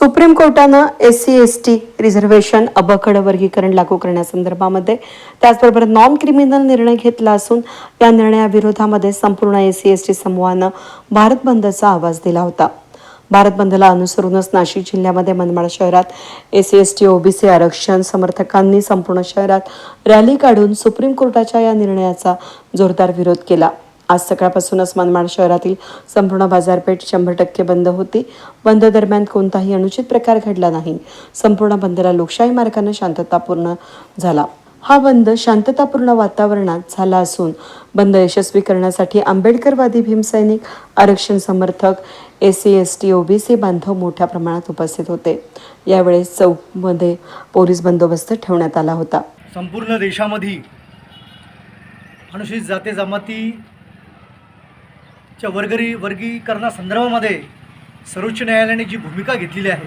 Supreme कोर्टानं S C S T reservation अबकड वर्गीकरण लागू करण्यासंदर्भामध्ये त्याचबरोबर नॉन क्रिमिनल निर्णय घेतला असून या निर्णयाविरोधामध्ये संपूर्ण एस सी एस टी समूहानं भारत बंदचा आवाज दिला होता. भारत बंदला अनुसरूनच नाशिक जिल्ह्यामध्ये मनमाड शहरात S C S T OBC आरक्षण समर्थकांनी संपूर्ण शहरात रॅली काढून सुप्रीम कोर्टाच्या या निर्णयाचा जोरदार विरोध केला. आज सकाळपासूनच मनमाड शहरातील संपूर्ण बाजारपेठ शंभर टक्के बंद होती. बंद दरम्यान कोणताही अनुचित प्रकार घडला नाही. संपूर्ण बंदला लोकशाही मार्गाने शांततापूर्ण झाला. हा बंद शांततापूर्ण वातावरणात झाला असून बंद यशस्वी करण्यासाठी आंबेडकरवादी भीमसैनिक आरक्षण समर्थक S C S T OBC बांधव मोठ्या प्रमाणात उपस्थित होते. यावेळेस चौकमध्ये पोलीस बंदोबस्त ठेवण्यात आला होता. संपूर्ण देशामध्ये अनुसूचित जाती च्या वर्गरी वर्गीकरणासंदर्भामध्ये सर्वोच्च न्यायालयाने जी भूमिका घेतलेली आहे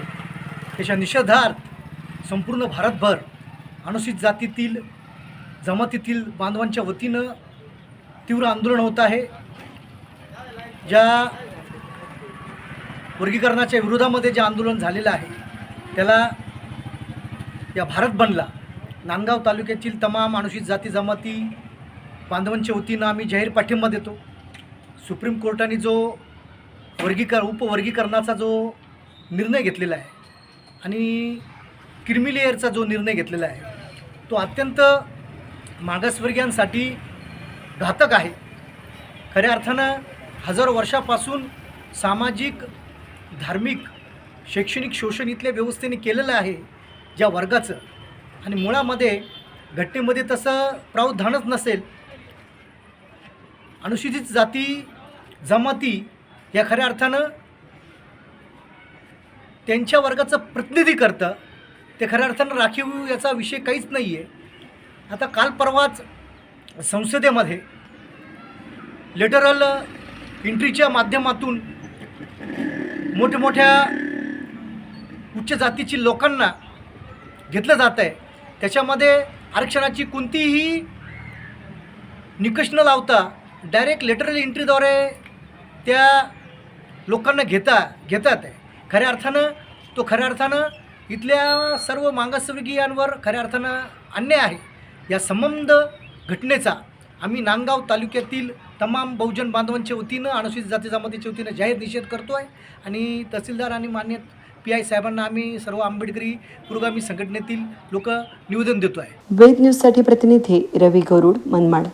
त्याच्या निषेधार्थ संपूर्ण भारतभर अनुसूचित जातीतील जमातीतील बांधवांच्या वतीनं तीव्र आंदोलन होत आहे. ज्या वर्गीकरणाच्या विरोधामध्ये जे आंदोलन झालेलं आहे त्याला या भारत बनला. नांदगाव तालुक्यातील तमाम अनुसूचित जाती जमाती बांधवांच्या वतीनं आम्ही जाहीर पाठिंबा देतो. सुप्रीम कोर्टाने जो वर्गीकर उपवर्गीकरणाचा जो निर्णय घेतलेला आहे आणि क्रिमिलेअरचा जो निर्णय घेतलेला आहे तो अत्यंत मागासवर्गीयांसाठी घातक आहे. खऱ्या अर्थानं हजारो वर्षापासून सामाजिक धार्मिक शैक्षणिक शोषण इथल्या व्यवस्थेने केलेलं आहे ज्या वर्गाचं. आणि मुळामध्ये घटनेमध्ये तसं प्रावधानच नसेल. अनुसूचित जाती जमाती या खऱ्या अर्थानं त्यांच्या वर्गाचं प्रतिनिधी करतं. ते खऱ्या अर्थानं राखीव याचा विषय काहीच नाही आहे आता काल परवाच संसदेमध्ये लेटरल एंट्रीच्या माध्यमातून मोठमोठ्या उच्च जातीची लोकांना घेतलं जात आहे. त्याच्यामध्ये आरक्षणाची कोणतीही निकष न लावता डायरेक्ट लेटरल एंट्रीद्वारे त्या लोकांना घेता घेतात आहे खऱ्या अर्थानं तो खऱ्या अर्थानं इथल्या सर्व मागासवर्गीयांवर खऱ्या अर्थानं अन्याय आहे. या संबंध घटनेचा आम्ही नांदगाव तालुक्यातील तमाम बहुजन बांधवांच्या वतीनं अनुसूचित जाती जमातीच्या वतीनं जाहीर निषेध करतो आहे आणि तहसीलदार आणि मान्य पी आय साहेबांना आम्ही सर्व आंबेडकरी पुरोगामी संघटनेतील लोक निवेदन देतो आहे वेद न्यूजसाठी प्रतिनिधी रवी गरुड मनमाड.